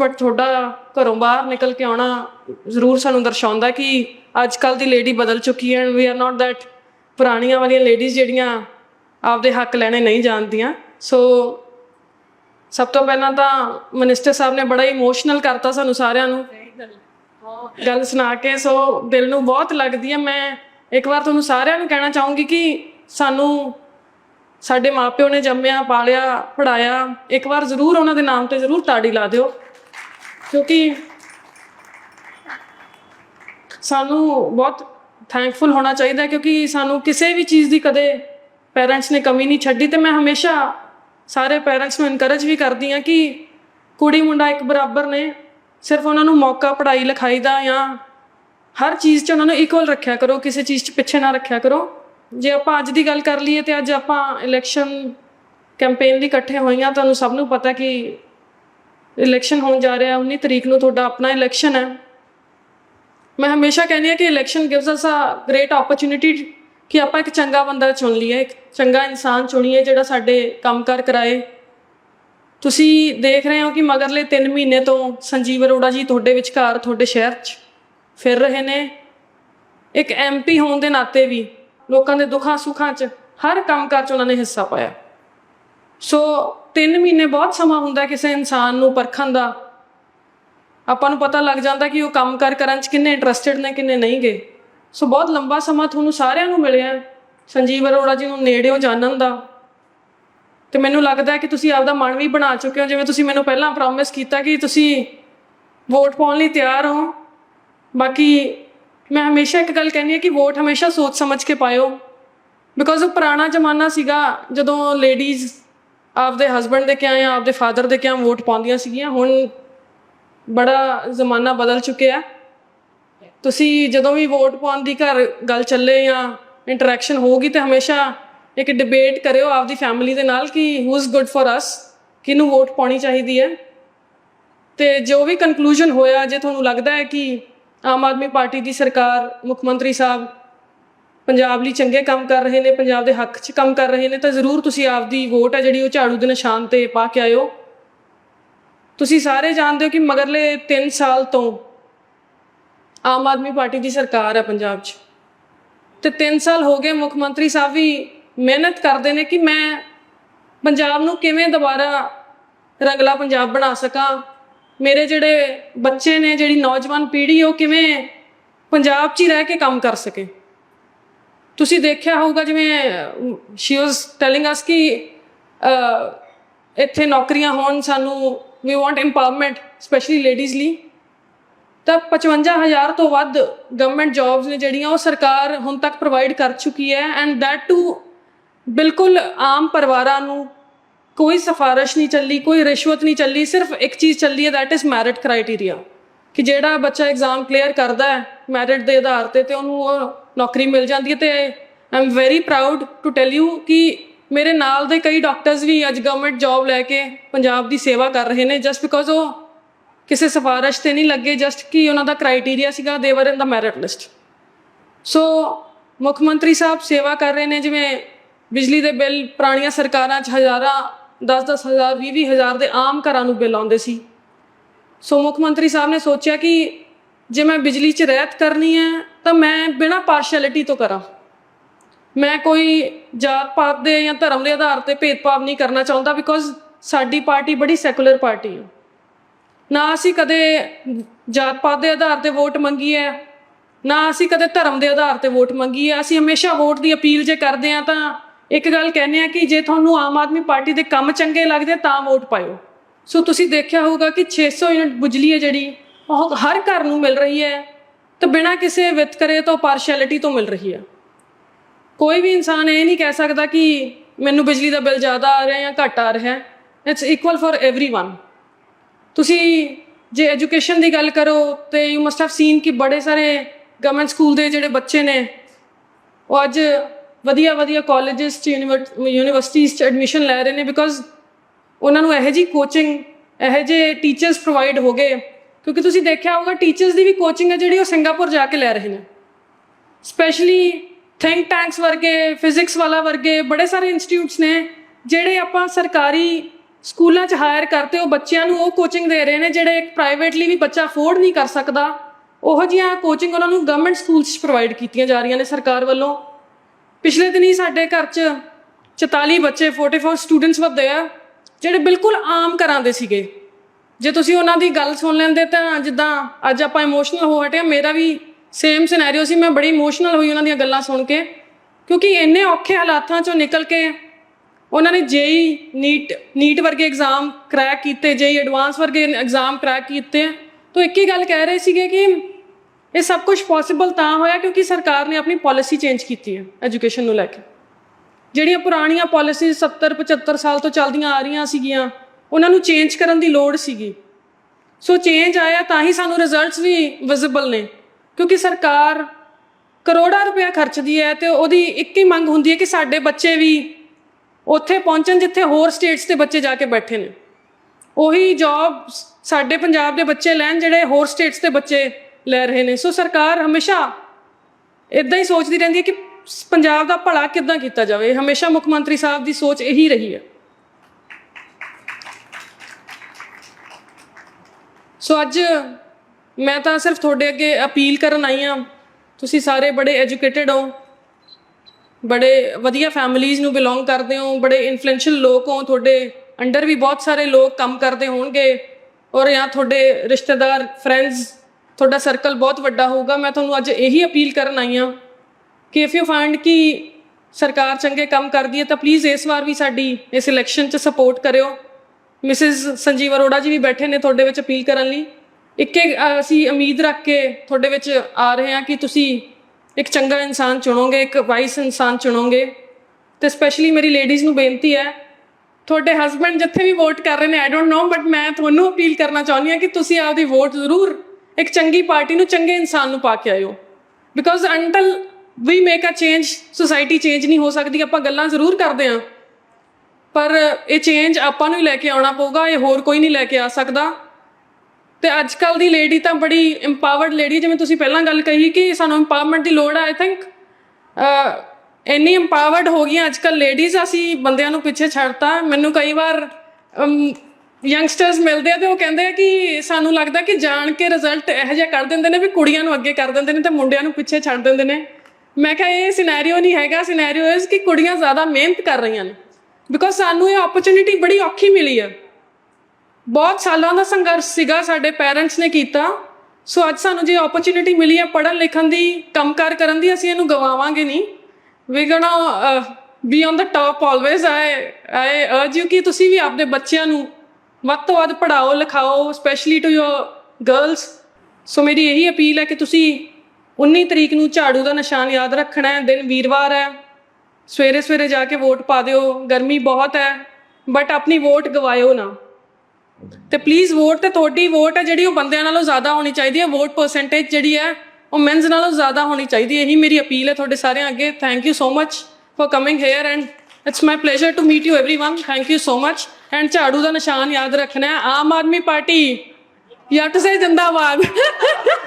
But ਤੁਹਾਡਾ ਘਰੋਂ ਬਾਹਰ ਨਿਕਲ ਕੇ ਆਉਣਾ ਜ਼ਰੂਰ ਸਾਨੂੰ ਦਰਸਾਉਂਦਾ ਕਿ ਅੱਜ ਕੱਲ ਦੀ ਲੇਡੀ ਬਦਲ ਚੁੱਕੀ ਹੈ ਵੀ ਆਰ ਨਾਟ ਦੈਟ ਪੁਰਾਣੀਆਂ ਵਾਲੀਆਂ ਲੇਡੀਜ਼ ਜਿਹੜੀਆਂ ਆਪਦੇ ਹੱਕ ਲੈਣੇ ਨਹੀਂ ਜਾਣਦੀਆਂ। ਸੋ ਸਭ ਤੋਂ ਪਹਿਲਾਂ ਤਾਂ ਮਿਨਿਸਟਰ ਸਾਹਿਬ ਨੇ ਬੜਾ ਇਮੋਸ਼ਨਲ ਕਰਤਾ ਸਾਨੂੰ ਸਾਰਿਆਂ ਨੂੰ। ਗੱਲ ਸੁਣਾ ਕੇ ਸੋ ਦਿਲ ਨੂੰ ਬਹੁਤ ਲੱਗਦੀ ਹੈ। ਮੈਂ ਇੱਕ ਵਾਰ ਤੁਹਾਨੂੰ ਸਾਰਿਆਂ ਨੂੰ ਕਹਿਣਾ ਚਾਹੂੰਗੀ ਕਿ ਸਾਨੂੰ ਸਾਡੇ ਮਾਪਿਓ ਨੇ ਜੰਮਿਆ ਪਾਲਿਆ ਪੜਾਇਆ ਇੱਕ ਵਾਰ ਜ਼ਰੂਰ ਉਹਨਾਂ ਦੇ ਨਾਮ ਤੇ ਜ਼ਰੂਰ ਤਾੜੀ ਲਾ ਦਿਓ। ਕਿਉਂਕਿ ਸਾਨੂੰ ਬਹੁਤ ਥੈਂਕਫੁਲ ਹੋਣਾ ਚਾਹੀਦਾ ਕਿਉਂਕਿ ਸਾਨੂੰ ਕਿਸੇ ਵੀ ਚੀਜ਼ ਦੀ ਕਦੇ ਪੇਰੈਂਟਸ ਨੇ ਕਮੀ ਨਹੀਂ ਛੱਡੀ ਤੇ ਮੈਂ ਹਮੇਸ਼ਾ ਸਾਰੇ ਪੇਰੈਂਟਸ ਨੂੰ ਇਨਕਰੇਜ ਵੀ ਕਰਦੀ ਹਾਂ ਕਿ ਕੁੜੀ ਮੁੰਡਾ ਇੱਕ ਬਰਾਬਰ ਨੇ, ਸਿਰਫ ਉਹਨਾਂ ਨੂੰ ਮੌਕਾ ਪੜ੍ਹਾਈ ਲਿਖਾਈ ਦਾ ਜਾਂ ਹਰ ਚੀਜ਼ 'ਚ ਉਹਨਾਂ ਨੂੰ ਇਕੁਅਲ ਰੱਖਿਆ ਕਰੋ, ਕਿਸੇ ਚੀਜ਼ 'ਚ ਪਿੱਛੇ ਨਾ ਰੱਖਿਆ ਕਰੋ। ਜੇ ਆਪਾਂ ਅੱਜ ਦੀ ਗੱਲ ਕਰ ਲਈਏ ਤੇ ਅੱਜ ਆਪਾਂ ਇਲੈਕਸ਼ਨ ਕੈਂਪੇਨ ਲਈ ਇਕੱਠੇ ਹੋਈਆਂ, ਤੁਹਾਨੂੰ ਸਭ ਨੂੰ ਪਤਾ ਕਿ ਇਲੈਕਸ਼ਨ ਹੋਣ ਜਾ ਰਿਹਾ 19 ਤਰੀਕ ਨੂੰ ਤੁਹਾਡਾ ਆਪਣਾ ਇਲੈਕਸ਼ਨ ਹੈ। ਮੈਂ ਹਮੇਸ਼ਾ ਕਹਿੰਦੀ ਆ ਕਿ ਇਲੈਕਸ਼ਨ ਗਿਵਸ ਅਸ ਆ ਗ੍ਰੇਟ ਓਪਰਚ्युनिटी ਕਿ ਆਪਾਂ ਇੱਕ ਚੰਗਾ ਬੰਦਾ ਚੁਣ ਲਈਏ, ਇੱਕ ਚੰਗਾ ਇਨਸਾਨ ਚੁਣੀਏ ਜਿਹੜਾ ਸਾਡੇ ਕੰਮ ਕੰਮਕਾਰ ਕਰਾਏ। ਤੁਸੀਂ ਦੇਖ ਰਹੇ ਹੋ ਕਿ ਮਗਰਲੇ 3 ਮਹੀਨੇ ਤੋਂ ਸੰਜੀਵ ਅਰੋੜਾ ਜੀ ਤੁਹਾਡੇ ਵਿਚਕਾਰ, ਤੁਹਾਡੇ ਸ਼ਹਿਰ 'ਚ ਫਿਰ ਰਹੇ ਨੇ। ਇੱਕ ਐਮਪੀ ਹੋਣ ਦੇ ਨਾਤੇ ਵੀ ਲੋਕਾਂ ਦੇ ਦੁੱਖਾਂ ਸੁੱਖਾਂ 'ਚ ਹਰ ਕੰਮ ਕੰਮਕਾਰ 'ਚ ਉਹਨਾਂ ਨੇ ਹਿੱਸਾ ਪਾਇਆ। ਸੋ 3 ਮਹੀਨੇ ਬਹੁਤ ਸਮਾਂ ਹੁੰਦਾ ਕਿਸੇ ਇਨਸਾਨ ਨੂੰ ਪਰਖਣ ਦਾ। ਆਪਾਂ ਨੂੰ ਪਤਾ ਲੱਗ ਜਾਂਦਾ ਕਿ ਉਹ ਕੰਮ ਕਰ ਕਰਨ 'ਚ ਕਿੰਨੇ ਇੰਟਰਸਟਿਡ ਨੇ, ਕਿੰਨੇ ਨਹੀਂ ਗਏ। ਸੋ ਬਹੁਤ ਲੰਬਾ ਸਮਾਂ ਤੁਹਾਨੂੰ ਸਾਰਿਆਂ ਨੂੰ ਮਿਲਿਆ ਸੰਜੀਵ ਅਰੋੜਾ ਜੀ ਨੂੰ ਨੇੜਿਓਂ ਜਾਣਨ ਦਾ। ਤੇ ਮੈਨੂੰ ਲੱਗਦਾ ਕਿ ਤੁਸੀਂ ਆਪਦਾ ਮਨ ਵੀ ਬਣਾ ਚੁੱਕੇ ਹੋ, ਜਿਵੇਂ ਤੁਸੀਂ ਮੈਨੂੰ ਪਹਿਲਾਂ ਪ੍ਰੋਮਿਸ ਕੀਤਾ ਕਿ ਤੁਸੀਂ ਵੋਟ ਪਾਉਣ ਲਈ ਤਿਆਰ ਹੋ। ਬਾਕੀ ਮੈਂ ਹਮੇਸ਼ਾ ਇੱਕ ਗੱਲ ਕਹਿੰਦੀ ਹਾਂ ਕਿ ਵੋਟ ਹਮੇਸ਼ਾ ਸੋਚ ਸਮਝ ਕੇ ਪਾਇਓ। ਬਿਕੋਜ਼ ਉਹ ਪੁਰਾਣਾ ਜ਼ਮਾਨਾ ਸੀਗਾ ਜਦੋਂ ਲੇਡੀਜ਼ ਆਪਦੇ ਹਸਬੰਡ ਦੇ ਕਿਆ ਜਾਂ ਆਪਦੇ ਫਾਦਰ ਦੇ ਕਿਆ ਵੋਟ ਪਾਉਂਦੀਆਂ ਸੀਗੀਆਂ, ਹੁਣ ਬੜਾ ਜ਼ਮਾਨਾ ਬਦਲ ਚੁੱਕਿਆ। ਤੁਸੀਂ ਜਦੋਂ ਵੀ ਵੋਟ ਪਾਉਣ ਦੀ ਘਰ ਗੱਲ ਚੱਲੇ ਜਾਂ ਇੰਟਰੈਕਸ਼ਨ ਹੋਊਗੀ ਤੇ ਹਮੇਸ਼ਾ ਇੱਕ ਡਿਬੇਟ ਕਰਿਓ ਆਪਦੀ ਫੈਮਿਲੀ ਦੇ ਨਾਲ ਕਿ who is good for us ਕਿਹਨੂੰ ਵੋਟ ਪਾਉਣੀ ਚਾਹੀਦੀ ਹੈ। ਤੇ ਜੋ ਵੀ ਕਨਕਲੂਜਨ ਹੋਇਆ, ਜੇ ਤੁਹਾਨੂੰ ਲੱਗਦਾ ਹੈ ਕਿ ਆਮ ਆਦਮੀ ਪਾਰਟੀ ਦੀ ਸਰਕਾਰ, ਮੁੱਖ ਮੰਤਰੀ ਸਾਹਿਬ ਪੰਜਾਬ ਲਈ ਚੰਗੇ ਕੰਮ ਕਰ ਰਹੇ ਨੇ, ਪੰਜਾਬ ਦੇ ਹੱਕ 'ਚ ਕੰਮ ਕਰ ਰਹੇ ਨੇ, ਤਾਂ ਜ਼ਰੂਰ ਤੁਸੀਂ ਆਪਦੀ ਵੋਟ ਹੈ ਜਿਹੜੀ ਉਹ ਝਾੜੂ ਦੇ ਨਿਸ਼ਾਨ ਤੇ ਪਾ ਕੇ ਆਇਓ। ਤੁਸੀਂ ਸਾਰੇ ਜਾਣਦੇ ਹੋ ਕਿ ਮਗਰਲੇ 3 ਸਾਲ ਤੋਂ ਆਮ ਆਦਮੀ ਪਾਰਟੀ ਦੀ ਸਰਕਾਰ ਹੈ ਪੰਜਾਬ 'ਚ। ਤੇ 3 ਸਾਲ ਹੋ ਗਏ, ਮੁੱਖ ਮੰਤਰੀ ਸਾਹਿਬ ਵੀ ਮਿਹਨਤ ਕਰਦੇ ਨੇ ਕਿ ਮੈਂ ਪੰਜਾਬ ਨੂੰ ਕਿਵੇਂ ਦੁਬਾਰਾ ਰੰਗਲਾ ਪੰਜਾਬ ਬਣਾ ਸਕਾਂ। ਮੇਰੇ ਜਿਹੜੇ ਬੱਚੇ ਨੇ, ਜਿਹੜੀ ਨੌਜਵਾਨ ਪੀੜ੍ਹੀ, ਉਹ ਕਿਵੇਂ ਪੰਜਾਬ 'ਚ ਹੀ ਰਹਿ ਕੇ ਕੰਮ ਕਰ ਸਕੇ। ਤੁਸੀਂ ਦੇਖਿਆ ਹੋਊਗਾ ਜਿਵੇਂ ਸ਼ੀ ਵਾਸ ਟੈਲਿੰਗ ਅਸ ਕਿ ਇੱਥੇ ਨੌਕਰੀਆਂ ਹੋਣ ਸਾਨੂੰ ਵੀ ਵਾਂਟ ਐਮਪਾਵਰਮੈਂਟ ਸਪੈਸ਼ਲੀ ਲੇਡੀਜ਼ ਲਈ। ਤਾਂ 55000 ਤੋਂ ਵੱਧ ਗਵਰਨਮੈਂਟ ਜੌਬਸ ਨੇ ਜਿਹੜੀਆਂ ਉਹ ਸਰਕਾਰ ਹੁਣ ਤੱਕ ਪ੍ਰੋਵਾਈਡ ਕਰ ਚੁੱਕੀ ਹੈ। ਐਂਡ ਦੈਟ ਟੂ ਬਿਲਕੁਲ ਆਮ ਪਰਿਵਾਰਾਂ ਨੂੰ ਕੋਈ ਸਿਫਾਰਿਸ਼ ਨਹੀਂ ਚੱਲੀ, ਕੋਈ ਰਿਸ਼ਵਤ ਨਹੀਂ ਚੱਲੀ, ਸਿਰਫ ਇੱਕ ਚੀਜ਼ ਚੱਲੀ ਹੈ ਦੈਟ ਇਜ਼ ਮੈਰਿਟ ਕ੍ਰਾਈਟੇਰੀਆ ਕਿ ਜਿਹੜਾ ਬੱਚਾ ਐਗਜ਼ਾਮ ਕਲੀਅਰ ਕਰਦਾ ਹੈ ਮੈਰਿਟ ਦੇ ਆਧਾਰ ਤੇ ਤੇ ਉਹਨੂੰ ਉਹ ਨੌਕਰੀ ਮਿਲ ਜਾਂਦੀ ਹੈ ਤੇ I am very proud to tell you ਕਿ ਮੇਰੇ ਨਾਲ ਦੇ ਕਈ ਡਾਕਟਰਸ ਵੀ ਅੱਜ ਗਵਰਨਮੈਂਟ ਜੌਬ ਲੈ ਕੇ ਪੰਜਾਬ ਦੀ ਸੇਵਾ ਕਰ ਰਹੇ ਨੇ ਜਸਟ ਬਿਕੋਜ਼ ਉਹ ਕਿਸੇ ਸਿਫਾਰਿਸ਼ ਤੇ ਨਹੀਂ ਲੱਗੇ ਜਸਟ ਕਿ ਉਹਨਾਂ ਦਾ ਕ੍ਰਾਈਟੇਰੀਆ ਸੀਗਾ ਦੇ ਵਰ ਇਨ ਦਾ ਮੈਰਿਟ ਲਿਸਟ ਸੋ ਮੁੱਖ ਮੰਤਰੀ ਸਾਹਿਬ ਸੇਵਾ ਕਰ ਰਹੇ ਨੇ, ਜਿਵੇਂ ਬਿਜਲੀ ਦੇ ਬਿੱਲ ਪੁਰਾਣੀਆਂ ਸਰਕਾਰਾਂ 'ਚ ਹਜ਼ਾਰਾਂ 10-10 ਹਜ਼ਾਰ 20-20 ਹਜ਼ਾਰ ਦੇ ਆਮ ਘਰਾਂ ਨੂੰ ਬਿੱਲ ਆਉਂਦੇ ਸੀ। ਸੋ ਮੁੱਖ ਮੰਤਰੀ ਸਾਹਿਬ ਨੇ ਸੋਚਿਆ ਕਿ ਜੇ ਮੈਂ ਬਿਜਲੀ 'ਚ ਰਹਿਤ ਕਰਨੀ ਹੈ ਤਾਂ ਮੈਂ ਬਿਨਾਂ ਪਾਰਸ਼ੈਲਿਟੀ ਤੋਂ ਕਰਾਂ। ਮੈਂ ਕੋਈ ਜਾਤ ਪਾਤ ਦੇ ਜਾਂ ਧਰਮ ਦੇ ਆਧਾਰ ਤੇ ਭੇਦਭਾਵ ਨਹੀਂ ਕਰਨਾ ਚਾਹੁੰਦਾ ਬਿਕੋਜ਼ ਸਾਡੀ ਪਾਰਟੀ ਬੜੀ ਸੈਕੂਲਰ ਪਾਰਟੀ ਹੈ ਨਾ ਅਸੀਂ ਕਦੇ ਜਾਤ ਪਾਤ ਦੇ ਆਧਾਰ ਤੇ ਵੋਟ ਮੰਗੀ ਹੈ, ਨਾ ਅਸੀਂ ਕਦੇ ਧਰਮ ਦੇ ਆਧਾਰ ਤੇ ਵੋਟ ਮੰਗੀ ਹੈ। ਅਸੀਂ ਹਮੇਸ਼ਾ ਵੋਟ ਦੀ ਅਪੀਲ ਜੇ ਕਰਦੇ ਆ ਤਾਂ ਇੱਕ ਗੱਲ ਕਹਿੰਦੇ ਆ ਕਿ ਜੇ ਤੁਹਾਨੂੰ ਆਮ ਆਦਮੀ ਪਾਰਟੀ ਦੇ ਕੰਮ ਚੰਗੇ ਲੱਗਦੇ ਤਾਂ ਵੋਟ ਪਾਇਓ। ਸੋ ਤੁਸੀਂ ਦੇਖਿਆ ਹੋਊਗਾ ਕਿ 600 ਯੂਨਿਟ ਬਿਜਲੀ ਹੈ ਜਿਹੜੀ, ਉਹ ਹਰ ਘਰ ਨੂੰ ਮਿਲ ਰਹੀ ਹੈ। ਤਾਂ ਬਿਨਾਂ ਕਿਸੇ ਵਿਤਕਰੇ ਤੋਂ ਪਾਰਸ਼ੈਲਿਟੀ ਤੋਂ ਮਿਲ ਰਹੀ ਆ। ਕੋਈ ਵੀ ਇਨਸਾਨ ਇਹ ਨਹੀਂ ਕਹਿ ਸਕਦਾ ਕਿ ਮੈਨੂੰ ਬਿਜਲੀ ਦਾ ਬਿੱਲ ਜ਼ਿਆਦਾ ਆ ਰਿਹਾ ਜਾਂ ਘੱਟ ਆ ਰਿਹਾ। ਇਟਸ ਇਕੁਅਲ ਫॉर एवरीवन ਤੁਸੀਂ ਜੇ ਐਜੂਕੇਸ਼ਨ ਦੀ ਗੱਲ ਕਰੋ ਤੇ ਯੂ ਮਸਟ ਹੈਵ ਸੀਨ ਕਿ ਬੜੇ ਸਾਰੇ ਗਵਰਨਮੈਂਟ ਸਕੂਲ ਦੇ ਜਿਹੜੇ ਬੱਚੇ ਨੇ, ਉਹ ਅੱਜ ਵਧੀਆ ਵਧੀਆ ਕਾਲਜਸ ਚ ਯੂਨੀਵਰਸਿਟੀਆਂ ਚ ਐਡਮਿਸ਼ਨ ਲੈ ਰਹੇ ਨੇ ਬਿਕੋਜ਼ ਉਹਨਾਂ ਨੂੰ ਇਹੋ ਜੀ ਕੋਚਿੰਗ ਇਹੋ ਜੇ ਟੀਚਰਸ ਪ੍ਰੋਵਾਈਡ ਹੋ ਗਏ। ਕਿਉਂਕਿ ਤੁਸੀਂ ਦੇਖਿਆ ਹੋਊਗਾ ਟੀਚਰਸ ਦੀ ਵੀ ਕੋਚਿੰਗ ਹੈ ਜਿਹੜੀ ਉਹ ਸਿੰਗਾਪੁਰ ਜਾ ਕੇ ਲੈ ਰਹੇ ਨੇ। ਸਪੈਸ਼ਲੀ ਥਿੰਕ ਟੈਂਕਸ ਵਰਗੇ ਫਿਜ਼ਿਕਸ ਵਾਲਾ ਵਰਗੇ ਬੜੇ ਸਾਰੇ ਇੰਸਟੀਚਿਊਟਸ ਨੇ ਜਿਹੜੇ ਆਪਾਂ ਸਰਕਾਰੀ ਸਕੂਲਾਂ 'ਚ ਹਾਇਰ ਕਰਤੇ ਉਹ ਬੱਚਿਆਂ ਨੂੰ ਉਹ ਕੋਚਿੰਗ ਦੇ ਰਹੇ ਨੇ ਜਿਹੜੇ ਪ੍ਰਾਈਵੇਟਲੀ ਵੀ ਬੱਚਾ ਅਫੋਰਡ ਨਹੀਂ ਕਰ ਸਕਦਾ। ਉਹੋ ਜਿਹੀਆਂ ਕੋਚਿੰਗ ਉਹਨਾਂ ਨੂੰ ਗਵਰਨਮੈਂਟ ਸਕੂਲਸ 'ਚ ਪ੍ਰੋਵਾਈਡ ਕੀਤੀਆਂ ਜਾ ਰਹੀਆਂ ਨੇ ਸਰਕਾਰ ਵੱਲੋਂ। ਪਿਛਲੇ ਦਿਨੀ ਸਾਡੇ ਘਰ 'ਚ 44 ਬੱਚੇ 44 ਸਟੂਡੈਂਟਸ ਵੱਧੇ ਆ, ਜਿਹੜੇ ਬਿਲਕੁਲ ਆਮ ਘਰਾਂ ਦੇ ਸੀਗੇ। ਜੇ ਤੁਸੀਂ ਉਹਨਾਂ ਦੀ ਗੱਲ ਸੁਣ ਲੈਂਦੇ ਤਾਂ ਜਿੱਦਾਂ ਅੱਜ ਆਪਾਂ ਇਮੋਸ਼ਨਲ ਹੋ ਹਟੇ ਮੇਰਾ ਵੀ ਸੇਮ ਸਿਨੈਰੀਓ ਸੀ, ਮੈਂ ਬੜੀ ਇਮੋਸ਼ਨਲ ਹੋਈ ਉਹਨਾਂ ਦੀਆਂ ਗੱਲਾਂ ਸੁਣ ਕੇ। ਕਿਉਂਕਿ ਇੰਨੇ ਔਖੇ ਹਾਲਾਤਾਂ ਚੋਂ ਨਿਕਲ ਕੇ ਉਹਨਾਂ ਨੇ ਜੇਈ ਨੀਟ ਨੀਟ ਵਰਗੇ ਐਗਜ਼ਾਮ ਕ੍ਰੈਕ ਕੀਤੇ ਜੇਈ ਐਡਵਾਂਸ ਵਰਗੇ ਐਗਜ਼ਾਮ ਕ੍ਰੈਕ ਕੀਤੇ। ਤਾਂ ਇੱਕ ਹੀ ਗੱਲ ਕਹਿ ਰਹੇ ਸੀਗੇ ਕਿ ਇਹ ਸਭ ਕੁਝ ਪੋਸੀਬਲ ਤਾਂ ਹੋਇਆ ਕਿਉਂਕਿ ਸਰਕਾਰ ਨੇ ਆਪਣੀ ਪਾਲਿਸੀ ਚੇਂਜ ਕੀਤੀ ਹੈ ਐਜੂਕੇਸ਼ਨ ਨੂੰ ਲੈ ਕੇ। ਜਿਹੜੀਆਂ ਪੁਰਾਣੀਆਂ ਪਾਲਿਸੀਜ਼ 70 75 ਸਾਲ ਤੋਂ ਚੱਲਦੀਆਂ ਆ ਰਹੀਆਂ ਸੀਗੀਆਂ ਉਹਨਾਂ ਨੂੰ ਚੇਂਜ ਕਰਨ ਦੀ ਲੋੜ ਸੀਗੀ। ਸੋ ਚੇਂਜ ਆਇਆ ਤਾਂ ਹੀ ਸਾਨੂੰ ਰਿਜ਼ਲਟਸ ਵੀ ਵਿਜ਼ੀਬਲ ਨੇ, ਕਿਉਂਕਿ ਸਰਕਾਰ ਕਰੋੜਾਂ ਰੁਪਇਆ ਖਰਚਦੀ ਹੈ ਤੇ ਉਹਦੀ ਇੱਕ ਹੀ ਮੰਗ ਹੁੰਦੀ ਹੈ ਕਿ ਸਾਡੇ ਬੱਚੇ ਵੀ ਉੱਥੇ ਪਹੁੰਚਣ ਜਿੱਥੇ ਹੋਰ ਸਟੇਟਸ ਦੇ ਬੱਚੇ ਜਾ ਕੇ ਬੈਠੇ ਨੇ। ਉਹੀ ਜੌਬ ਸਾਡੇ ਪੰਜਾਬ ਦੇ ਬੱਚੇ ਲੈਣ ਜਿਹੜੇ ਹੋਰ ਸਟੇਟਸ ਦੇ ਬੱਚੇ ਲੈ ਰਹੇ ਨੇ। ਸੋ ਸਰਕਾਰ ਹਮੇਸ਼ਾ ਇਦਾਂ ਹੀ ਸੋਚਦੀ ਰਹਿੰਦੀ ਹੈ ਕਿ ਪੰਜਾਬ ਦਾ ਭਲਾ ਕਿੱਦਾਂ ਕੀਤਾ ਜਾਵੇ। ਹਮੇਸ਼ਾ ਮੁੱਖ ਮੰਤਰੀ ਸਾਹਿਬ ਦੀ ਸੋਚ ਇਹੀ ਰਹੀ ਹੈ। ਸੋ ਅੱਜ ਮੈਂ ਤਾਂ ਸਿਰਫ ਤੁਹਾਡੇ ਅੱਗੇ ਅਪੀਲ ਕਰਨ ਆਈ ਹਾਂ। ਤੁਸੀਂ ਸਾਰੇ ਬੜੇ ਐਜੂਕੇਟਿਡ ਹੋ। ਬੜੇ ਵਧੀਆ ਫੈਮਿਲੀਜ਼ ਨੂੰ ਬਿਲੋਂਗ ਕਰਦੇ ਹੋ। ਬੜੇ ਇਨਫਲੂਐਂਸ਼ੀਅਲ ਲੋਕ ਹੋ। ਤੁਹਾਡੇ ਅੰਡਰ ਵੀ ਬਹੁਤ ਸਾਰੇ ਲੋਕ ਕੰਮ ਕਰਦੇ ਹੋਣਗੇ। ਔਰ ਜਾਂ ਤੁਹਾਡੇ ਰਿਸ਼ਤੇਦਾਰ ਫਰੈਂਡਸ ਤੁਹਾਡਾ ਸਰਕਲ ਬਹੁਤ ਵੱਡਾ ਹੋਊਗਾ। ਮੈਂ ਤੁਹਾਨੂੰ ਅੱਜ ਇਹੀ ਅਪੀਲ ਕਰਨ ਆਈ ਹਾਂ ਕਿ ਇਫ ਯੂ ਫਾਈਂਡ ਕਿ ਸਰਕਾਰ ਚੰਗੇ ਕੰਮ ਕਰਦੀ ਹੈ, ਤਾਂ ਪਲੀਜ਼ ਇਸ ਵਾਰ ਵੀ ਸਾਡੀ ਇਸ ਇਲੈਕਸ਼ਨ 'ਚ ਸਪੋਰਟ ਕਰਿਓ। ਮਿਸਿਸ ਸੰਜੀਵ ਅਰੋੜਾ ਜੀ ਵੀ ਬੈਠੇ ਨੇ ਤੁਹਾਡੇ ਵਿੱਚ ਅਪੀਲ ਕਰਨ ਲਈ। ਇੱਕੇ ਅਸੀਂ ਉਮੀਦ ਰੱਖ ਕੇ ਤੁਹਾਡੇ ਵਿੱਚ ਆ ਰਹੇ ਹਾਂ ਕਿ ਤੁਸੀਂ ਇੱਕ ਚੰਗਾ ਇਨਸਾਨ ਚੁਣੋਗੇ, ਇੱਕ ਵਾਈਸ ਇਨਸਾਨ ਚੁਣੋਗੇ। ਤੇ ਸਪੈਸ਼ਲੀ ਮੇਰੀ ਲੇਡੀਜ਼ ਨੂੰ ਬੇਨਤੀ ਹੈ, ਤੁਹਾਡੇ ਹਸਬੰਡ ਜਿੱਥੇ ਵੀ ਵੋਟ ਕਰ ਰਹੇ ਨੇ ਆਈ ਡੋਨਟ ਨੋ ਬਟ ਮੈਂ ਤੁਹਾਨੂੰ ਅਪੀਲ ਕਰਨਾ ਚਾਹੁੰਦੀ ਹਾਂ ਕਿ ਤੁਸੀਂ ਆਪਦੀ ਵੋਟ ਜ਼ਰੂਰ ਇੱਕ ਚੰਗੀ ਪਾਰਟੀ ਨੂੰ ਚੰਗੇ ਇਨਸਾਨ ਨੂੰ ਪਾ ਕੇ ਆਇਓ। Because until we make a change society change ਨਹੀਂ ਹੋ ਸਕਦੀ, ਆਪਾਂ ਗੱਲਾਂ ਜ਼ਰੂਰ ਕਰਦੇ ਹਾਂ। ਪਰ ਇਹ ਚੇਂਜ ਆਪਾਂ ਨੂੰ ਹੀ ਲੈ ਕੇ ਆਉਣਾ ਪਊਗਾ, ਇਹ ਹੋਰ ਕੋਈ ਨਹੀਂ ਲੈ ਕੇ ਆ ਸਕਦਾ। ਤੇ ਅੱਜ ਕੱਲ ਦੀ ਲੇਡੀ ਤਾਂ ਬੜੀ ਇੰਪਾਵਰਡ ਲੇਡੀ ਜਿਵੇਂ ਤੁਸੀਂ ਪਹਿਲਾਂ ਗੱਲ ਕਹੀ ਕਿ ਸਾਨੂੰ ਇੰਪਾਵਰਮੈਂਟ ਦੀ ਲੋੜ ਹੈ ਆਈ ਥਿੰਕ ਇੰਨੀ ਇੰਪਾਵਰਡ ਹੋ ਗਈਆਂ ਅੱਜ ਕੱਲ ਲੇਡੀਜ਼ ਅਸੀਂ ਬੰਦਿਆਂ ਨੂੰ ਪਿੱਛੇ ਛੱਡਤਾ। ਮੈਨੂੰ ਕਈ ਵਾਰ ਯੰਗਸਟਰਸ ਮਿਲਦੇ ਆ ਤੇ ਉਹ ਕਹਿੰਦੇ ਆ ਕਿ ਸਾਨੂੰ ਲੱਗਦਾ ਕਿ ਜਾਣ ਕੇ ਰਿਜ਼ਲਟ ਇਹੋ ਜਿਹਾ ਕਰ ਦਿੰਦੇ ਨੇ ਵੀ ਕੁੜੀਆਂ ਨੂੰ ਅੱਗੇ ਕਰ ਦਿੰਦੇ ਨੇ ਤੇ ਮੁੰਡਿਆਂ ਨੂੰ ਪਿੱਛੇ ਛੱਡ ਦਿੰਦੇ ਨੇ। ਮੈਂ ਕਿਹਾ ਇਹ ਸਿਨੈਰੀਓ ਨਹੀਂ ਹੈਗਾ। ਸਿਨੈਰੀਓ ਇਸ ਕਿ ਕੁੜੀਆਂ ਜ਼ਿਆਦਾ ਮਿਹਨਤ ਕਰ ਰਹੀਆਂ ਨੇ। ਬਿਕੋਜ਼ ਸਾਨੂੰ ਇਹ ਓਪਰਚੁਨਿਟੀ ਬੜੀ ਔਖੀ ਮਿਲੀ ਹੈ ਬਹੁਤ ਸਾਲਾਂ ਦਾ ਸੰਘਰਸ਼ ਸੀਗਾ, ਸਾਡੇ ਪੇਰੈਂਟਸ ਨੇ ਕੀਤਾ। ਸੋ ਅੱਜ ਸਾਨੂੰ ਜੇ ਓਪਰਚੁਨਿਟੀ ਮਿਲੀ ਹੈ ਪੜ੍ਹਨ ਲਿਖਣ ਦੀ, ਕੰਮਕਾਰ ਕਰਨ ਦੀ, ਅਸੀਂ ਇਹਨੂੰ ਗਵਾਵਾਂਗੇ ਨਹੀਂ। We gonna be on the top always I I urge you ਕਿ ਤੁਸੀਂ ਵੀ ਆਪਣੇ ਬੱਚਿਆਂ ਨੂੰ ਵੱਧ ਤੋਂ ਵੱਧ ਪੜ੍ਹਾਓ, ਲਿਖਾਓ specially to your girls so ਮੇਰੀ ਇਹੀ ਅਪੀਲ ਹੈ ਕਿ ਤੁਸੀਂ 19 ਤਰੀਕ ਨੂੰ ਝਾੜੂ ਦਾ ਨਿਸ਼ਾਨ ਯਾਦ ਰੱਖਣਾ ਹੈ, ਦਿਨ ਵੀਰਵਾਰ ਹੈ। ਸਵੇਰੇ ਸਵੇਰੇ ਜਾ ਕੇ ਵੋਟ ਪਾ ਦਿਓ, ਗਰਮੀ ਬਹੁਤ ਹੈ ਬਟ ਆਪਣੀ ਵੋਟ ਗਵਾਇਓ ਨਾ। ਤੇ ਪਲੀਜ਼ ਵੋਟ ਤੇ ਤੁਹਾਡੀ ਵੋਟ ਹੈ ਜਿਹੜੀ ਉਹ ਬੰਦਿਆਂ ਨਾਲੋਂ ਜ਼ਿਆਦਾ ਹੋਣੀ ਚਾਹੀਦੀ ਹੈ, ਵੋਟ ਪਰਸੈਂਟੇਜ ਜਿਹੜੀ ਹੈ, ਉਹ ਮੈਨਸ ਨਾਲੋਂ ਜ਼ਿਆਦਾ ਹੋਣੀ ਚਾਹੀਦੀ ਹੈ। ਇਹੀ ਮੇਰੀ ਅਪੀਲ ਹੈ ਤੁਹਾਡੇ ਸਾਰਿਆਂ ਅੱਗੇ। Thank you so much for coming here and it's my pleasure to meet you everyone thank you so much and ਝਾੜੂ ਦਾ ਨਿਸ਼ਾਨ ਯਾਦ ਰੱਖਣਾ ਹੈ, Aam Aadmi party you to say ਜਿੰਦਾਬਾਦ।